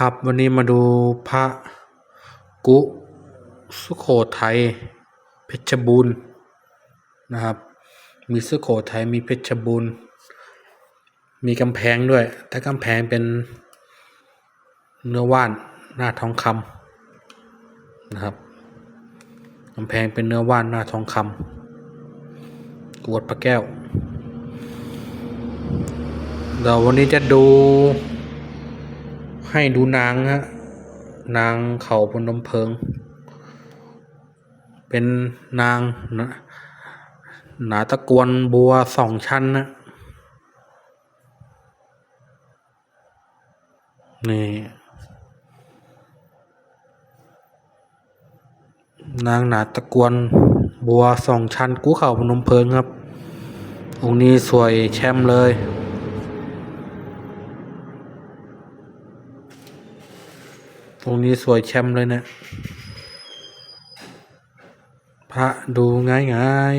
ครับวันนี้มาดูพระกุสุโขทัยเพชรบูรณ์นะครับ มีสุโขทัยมีเพชรบูรณ์มีกำแพงด้วย แต่กำแพงเป็นเนื้อว่านหน้าทองคำนะครับกำแพงเป็นเนื้อว่านหน้าทองคำกวดพระแก้วเดี๋ยววันนี้จะดู ให้ดูนางฮะนางเขาพนมเพิง เป็นนางนะหนาตะกวนบัวสองชั้นนะนี่นางหนาตะกวนบัวสองชั้นกู้เข่าพนมเพิงครับองค์นี้สวยแชมป์เลย ตรงนี้สวยแชมป์เลยเนะี่ยพระดูง่ายง่าย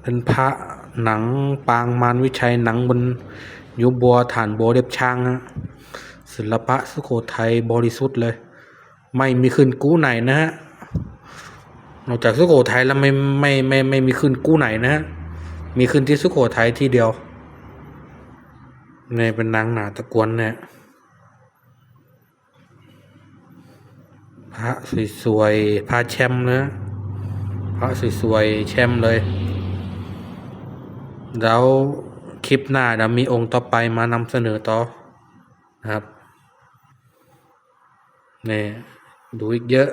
เป็นพระหนังปางมารวิชัยหนังบนยุบบัวฐานบัวเรียบช้างฮะศิลปะสุโขทัยบริสุทธิ์เลย ไม่มีขึ้นกู้ไหนนะฮะนอกจากสุโขทัยแล้วไม่ไม่ไม่ไม่มีขึ้นกู้ไหนนะฮะมีขึ้นที่สุโขทัยที่เดียว เนี่เป็นนางหนาตะกวนเนี่ยพระสวยๆพระแชมป์นะพระสวยๆแชมเลย แล้วคลิปหน้าเดี๋ยวมีองค์ต่อไปมานำเสนอต่อนะครับนี่ดูอีกเยอะ